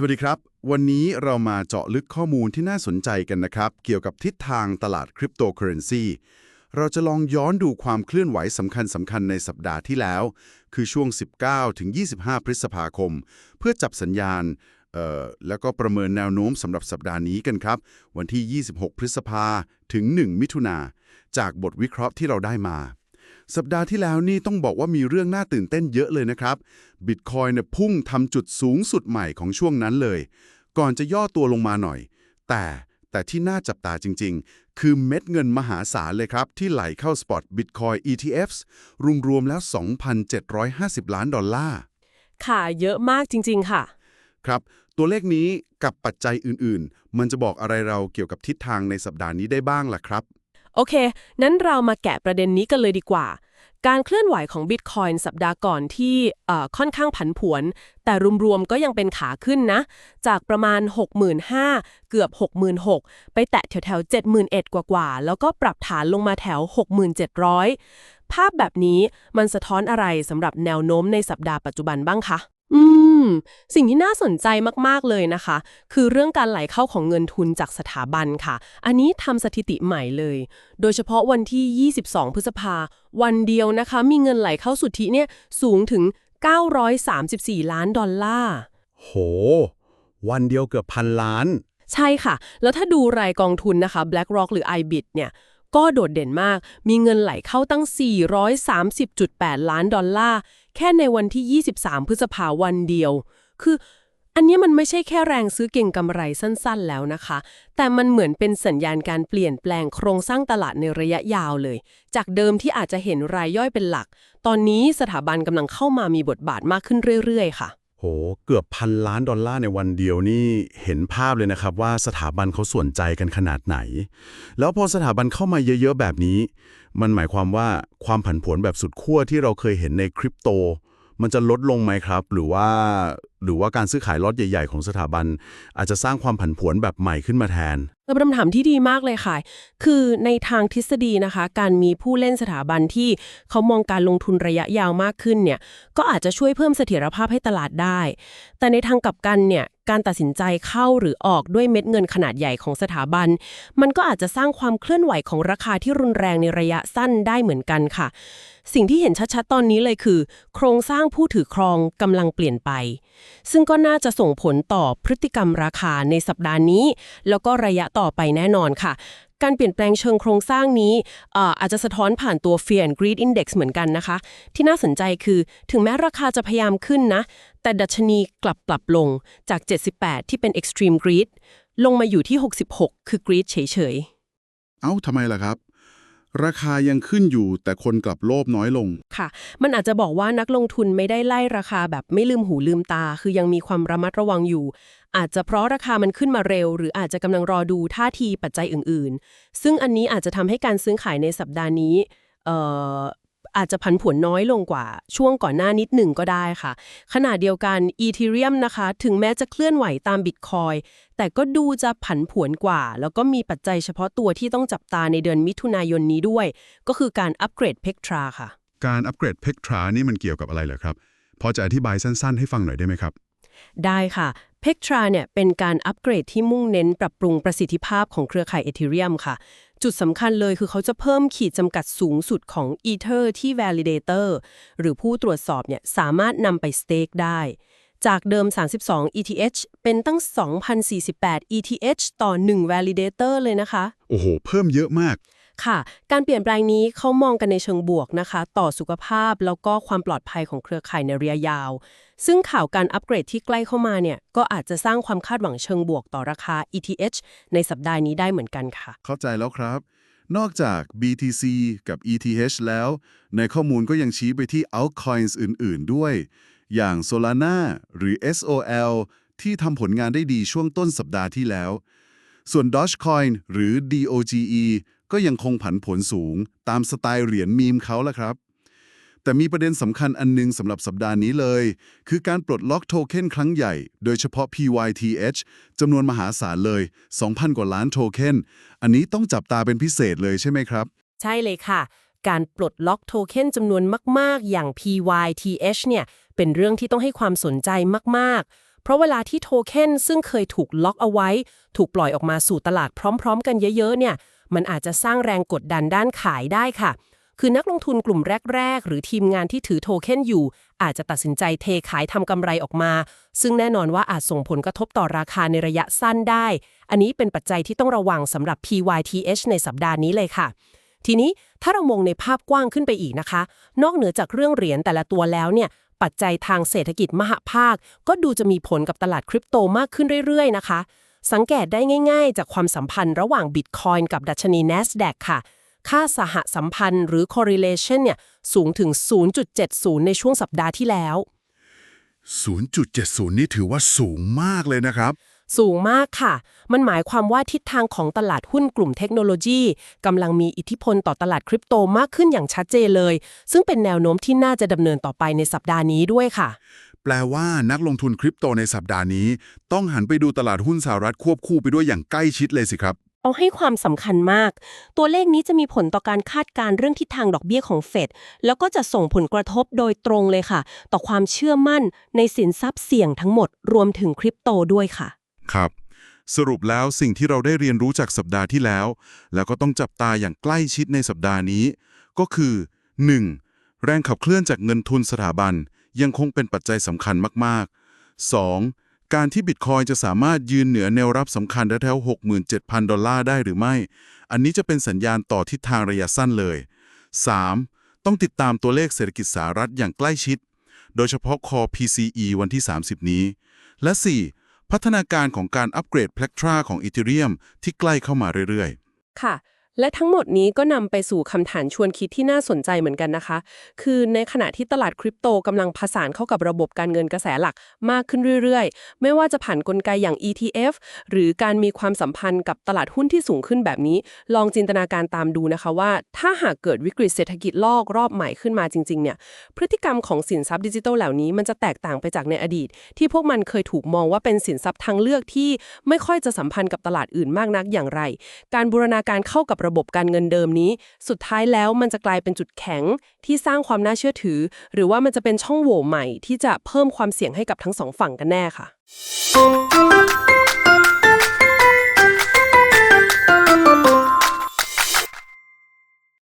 สวัสดีครับ วันนี้เรามาเจาะลึกข้อมูลที่น่าสนใจกันนะครับ เกี่ยวกับทิศทางตลาดคริปโตเคอเรนซีเราจะลองย้อนดูความเคลื่อนไหวสำคัญสำคัญในสัปดาห์ที่แล้ว คือช่วง 19 ถึง 25 พฤษภาคม เพื่อจับสัญญาณแล้วก็ประเมินแนวโน้มสำหรับสัปดาห์นี้กันครับ วันที่ 26 พฤษภาถึง 1 มิถุนาจากบทวิเคราะห์ที่เราได้มา สัปดาห์ที่แล้วนี่ต้องบอกว่ามีเรื่องน่าตื่นเต้นเยอะเลยนะครับบิตคอยเนี่ยพุ่งทำจุดสูงสุดใหม่ของช่วงนั้นเลย ก่อนจะย่อตัวลงมาหน่อย แต่แต่ที่น่าจับตาจริง ๆ คือเม็ดเงินมหาศาลเลยครับ ที่ไหลเข้าสปอต Bitcoin ETFs รวมๆแล้ว 2,750 ล้านดอลลาร์ค่ะเยอะมากจริง ๆ ค่ะ ครับตัวเลขนี้กับปัจจัยอื่นๆ มันจะบอกอะไรเราเกี่ยวกับทิศทางในสัปดาห์นี้ได้บ้างล่ะครับ โอเค นั้นเรามาแกะประเด็นนี้กันเลยดีกว่า การเคลื่อนไหวของ Bitcoin สัปดาห์ก่อนที่เอ่อค่อนข้างผันผวน แต่รวมๆก็ยังเป็นขาขึ้นนะ จากประมาณ 65,000 เกือบ 66,000 ไปแตะแถวๆ 71,000 กว่าๆ แล้วก็ปรับฐานลงมาแถว 6,700 ภาพแบบนี้มันสะท้อนอะไรสำหรับแนวโน้มในสัปดาห์ปัจจุบันบ้างคะ อืม สิ่งที่น่าสนใจมากๆเลยนะคะ คือเรื่องการไหลเข้าของเงินทุนจากสถาบันค่ะ อันนี้ทำสถิติใหม่เลย โดยเฉพาะวันที่ 22 พฤษภา วันเดียวนะคะ มีเงินไหลเข้าสุทธิเนี่ยสูงถึง 934 ล้านดอลลาร์ โห วันเดียวเกือบพันล้าน ใช่ค่ะ แล้วถ้าดูรายกองทุนนะคะ BlackRock หรือ IBIT เนี่ยก็โดดเด่นมาก มีเงินไหลเข้าตั้ง 430.8 ล้านดอลลาร์ แค่ในวันที่ 23 พฤษภาวันเดียว คืออันนี้มันไม่ใช่แค่แรงซื้อเก่งกำไรสั้นๆแล้วนะคะ แต่มันเหมือนเป็นสัญญาณการเปลี่ยนแปลงโครงสร้างตลาดในระยะยาวเลย จากเดิมที่อาจจะเห็นรายย่อยเป็นหลัก ตอนนี้สถาบันกำลังเข้ามามีบทบาทมากขึ้นเรื่อยๆ ค่ะ โห เกือบพันล้านดอลลาร์ในวันเดียวนี่เห็นภาพเลยนะครับว่าสถาบันเขาสนใจกันขนาดไหน แล้วพอสถาบันเข้ามาเยอะๆแบบนี้ มันหมายความว่าความผันผวนแบบสุดขั้วที่เราเคยเห็นในคริปโต มันจะลดลงไหมครับ หรือว่า หรือว่าการซื้อขายล็อตใหญ่ ๆ ของสถาบัน อาจจะสร้างความผันผวนแบบใหม่ขึ้นมาแทนเป็นคำถามที่ดีมากเลยค่ะ คือในทางทฤษฎีนะคะ การมีผู้เล่นสถาบันที่เขามองการลงทุนระยะยาวมากขึ้นเนี่ย ก็อาจจะช่วยเพิ่มเสถียรภาพให้ตลาดได้ แต่ในทางกลับกันเนี่ย การตัดสินใจเข้าหรือออกด้วยเม็ดเงินขนาดใหญ่ของสถาบัน มันก็อาจจะสร้างความเคลื่อนไหวของราคาที่รุนแรงในระยะสั้นได้เหมือนกันค่ะ สิ่งที่เห็นชัดๆ ตอนนี้เลยคือ โครงสร้างผู้ถือครองกำลังเปลี่ยนไปซึ่งก็น่าจะส่งผลต่อพฤติกรรมราคาในสัปดาห์นี้ แล้วก็ระยะต่อไปแน่นอนค่ะ การเปลี่ยนแปลงเชิงโครงสร้างนี้เอ่ออาจจะสะท้อนผ่านตัว Fear and Greed Index เหมือนกันนะคะ ที่น่าสนใจคือถึงแม้ราคาจะพยายามขึ้นนะ แต่ดัชนีกลับปรับลงจาก 78 ที่เป็น Extreme Greed ลงมาอยู่ที่ 66 คือ Greed เฉยๆ เอ้าทำไมล่ะครับ ราคายังขึ้นอยู่ แต่คนกลับโลภน้อยลง ค่ะ มันอาจจะบอกว่านักลงทุนไม่ได้ไล่ราคาแบบไม่ลืมหูลืมตา คือยังมีความระมัดระวังอยู่ อาจจะเพราะราคามันขึ้นมาเร็ว หรืออาจจะกำลังรอดูท่าทีปัจจัยอื่น ๆ ซึ่งอันนี้อาจจะทำให้การซื้อขายในสัปดาห์นี้ อ่ออาจจะผันผวนน้อยลงกว่าช่วงก่อนหน้านิดหนึ่งก็ได้ค่ะ ขณะเดียวกันอีเทเรียมนะคะ ถึงแม้จะเคลื่อนไหวตามบิตคอยแต่ก็ดูจะผันผวนกว่า แล้วก็มีปัจจัยเฉพาะตัวที่ต้องจับตาในเดือนมิถุนายนนี้ด้วย ก็คือการอัปเกรดเพกทราค่ะ การอัปเกรดเพกทรานี่มันเกี่ยวกับอะไรเหรอครับพอจะอธิบายสั้นๆ ให้ฟังหน่อยได้ไหมครับ ได้ค่ะ p e c t r a เนี่ยเป็นการอัปเกรดที่มุ่งเน้นปรับปรุงประสิทธิภาพของเครือข่าย Ethereum ค่ะ จุดสำคัญเลยคือเขาจะเพิ่มขีดจำกัดสูงสุดของ Ether ที่ Validator หรือผู้ตรวจสอบเนี่ยสามารถนำไป stake ได้ จากเดิม 32 ETH เป็นตั้ง 2,048 ETH ต่อ 1 Validator เลยนะคะ โอ้โห เพิ่มเยอะมาก ค่ะ การเปลี่ยนแปลงนี้เขามองกันในเชิงบวกนะคะ ต่อสุขภาพแล้วก็ความปลอดภัยของเครือข่ายในระยะยาว ซึ่งข่าวการอัปเกรดที่ใกล้เข้ามาเนี่ยก็อาจจะสร้างความคาดหวังเชิงบวกต่อราคา ETH ในสัปดาห์นี้ได้เหมือนกันค่ะ เข้าใจแล้วครับ นอกจาก BTC กับ ETH แล้ว ในข้อมูลก็ยังชี้ไปที่ altcoins อื่น ๆ ด้วย อย่าง Solana หรือ SOL ที่ทำผลงานได้ดีช่วงต้นสัปดาห์ที่แล้ว ส่วน Dogecoin หรือ DOGE ก็ยังคงผันผวนสูง ตามสไตล์เหรียญมีมเขาละครับ แต่มีประเด็นสำคัญอันหนึงสำหรับสัปดาห์นี้เลย คือการปลดล็อกโทเค็นครั้งใหญ่ โดยเฉพาะ PYTH จำนวนมหาศาลเลย 2,000 กว่าล้านโทเค็นอันนี้ต้องจับตาเป็นพิเศษเลยใช่ไหมครับ ใช่เลยค่ะ การปลดล็อกโทเค็นจำนวนมาก ๆ อย่าง PYTH เนี่ยเป็นเรื่องที่ต้องให้ความสนใจมาก ๆเพราะเวลาที่โทเค็นซึ่งเคยถูกล็อกเอาไว้ ถูกปล่อยออกมาสู่ตลาดพร้อม ๆ กันเยอะ ๆ เนี่ย มันอาจจะสร้างแรงกดดันด้านขายได้ค่ะ คือนักลงทุนกลุ่มแรก ๆ หรือทีมงานที่ถือโทเค็นอยู่ อาจจะตัดสินใจเทขายทำกำไรออกมา ซึ่งแน่นอนว่าอาจส่งผลกระทบต่อราคาในระยะสั้นได้ อันนี้เป็นปัจจัยที่ต้องระวังสำหรับ PYTH ในสัปดาห์นี้เลยค่ะทีนี้ถ้าเรามองในภาพกว้างขึ้นไปอีกนะคะ นอกเหนือจากเรื่องเหรียญแต่ละตัวแล้วเนี่ย ปัจจัยทางเศรษฐกิจมหภาค ก็ดูจะมีผลกับตลาดคริปโตมากขึ้นเรื่อยๆนะคะ สังเกตได้ง่ายๆ จากความสัมพันธ์ระหว่างบิตคอยน์กับดัชนี NASDAQ ค่ะ ค่าสหสัมพันธ์หรือ correlation เนี่ยสูงถึง 0.70 ในช่วงสัปดาห์ที่แล้ว 0.70 นี่ถือว่าสูงมากเลยนะครับ สูงมากค่ะ มันหมายความว่าทิศทางของตลาดหุ้นกลุ่มเทคโนโลยีกำลังมีอิทธิพลต่อตลาดคริปโตมากขึ้นอย่างชัดเจนเลย ซึ่งเป็นแนวโน้มที่น่าจะดำเนินต่อไปในสัปดาห์นี้ด้วยค่ะ แปลว่านักลงทุนคริปโตในสัปดาห์นี้ ต้องหันไปดูตลาดหุ้นสหรัฐควบคู่ไปด้วยอย่างใกล้ชิดเลยสิครับ เอาให้ความสำคัญมาก ตัวเลขนี้จะมีผลต่อการคาดการณ์เรื่องทิศทางดอกเบี้ยของเฟดแล้วก็จะส่งผลกระทบโดยตรงเลยค่ะ ต่อความเชื่อมั่นในสินทรัพย์เสี่ยงทั้งหมดรวมถึงคริปโตด้วยค่ะ ครับสรุปแล้วสิ่งที่เราได้เรียนรู้จากสัปดาห์ที่แล้ว แล้วก็ต้องจับตาอย่างใกล้ชิดในสัปดาห์นี้ ก็คือ 1. แรงขับเคลื่อนจากเงินทุนสถาบัน ยังคงเป็นปัจจัยสำคัญมาก ๆ 2. การที่บิตคอยจะสามารถยืนเหนือแนวรับสำคัญแถวๆ67,000 ดอลลาร์ได้หรือไม่ อันนี้จะเป็นสัญญาณต่อทิศทางระยะสั้นเลย 3. ต้องติดตามตัวเลขเศรษฐกิจสหรัฐอย่างใกล้ชิด โดยเฉพาะคอ PCE วันที่ 30 นี้ และ 4. พัฒนาการของการอัปเกรด p l e c t r a ของ Ethereum ที่ใกล้เข้ามาเรื่อยค่ะ และทั้งหมดนี้ก็นำไปสู่คำถามชวนคิดที่น่าสนใจเหมือนกันนะคะ คือในขณะที่ตลาดคริปโตกำลังผสานเข้ากับระบบการเงินกระแสหลักมากขึ้นเรื่อยๆ ไม่ว่าจะผ่านกลไกอย่าง ETF หรือการมีความสัมพันธ์กับตลาดหุ้นที่สูงขึ้นแบบนี้ ลองจินตนาการตามดูนะคะว่า ถ้าหากเกิดวิกฤตเศรษฐกิจโลกรอบใหม่ขึ้นมาจริงๆเนี่ยพฤติกรรมของสินทรัพย์ดิจิทัลเหล่านี้มันจะแตกต่างไปจากในอดีต ที่พวกมันเคยถูกมองว่าเป็นสินทรัพย์ทางเลือกที่ไม่ค่อยจะสัมพันธ์กับตลาดอื่นมากนักอย่างไร การบูรณาการเข้ากับระบบการเงินเดิมนี้ สุดท้ายแล้วมันจะกลายเป็นจุดแข็งที่สร้างความน่าเชื่อถือ หรือว่ามันจะเป็นช่องโหว่ใหม่ที่จะเพิ่มความเสี่ยงให้กับทั้งสองฝั่งกันแน่ค่ะ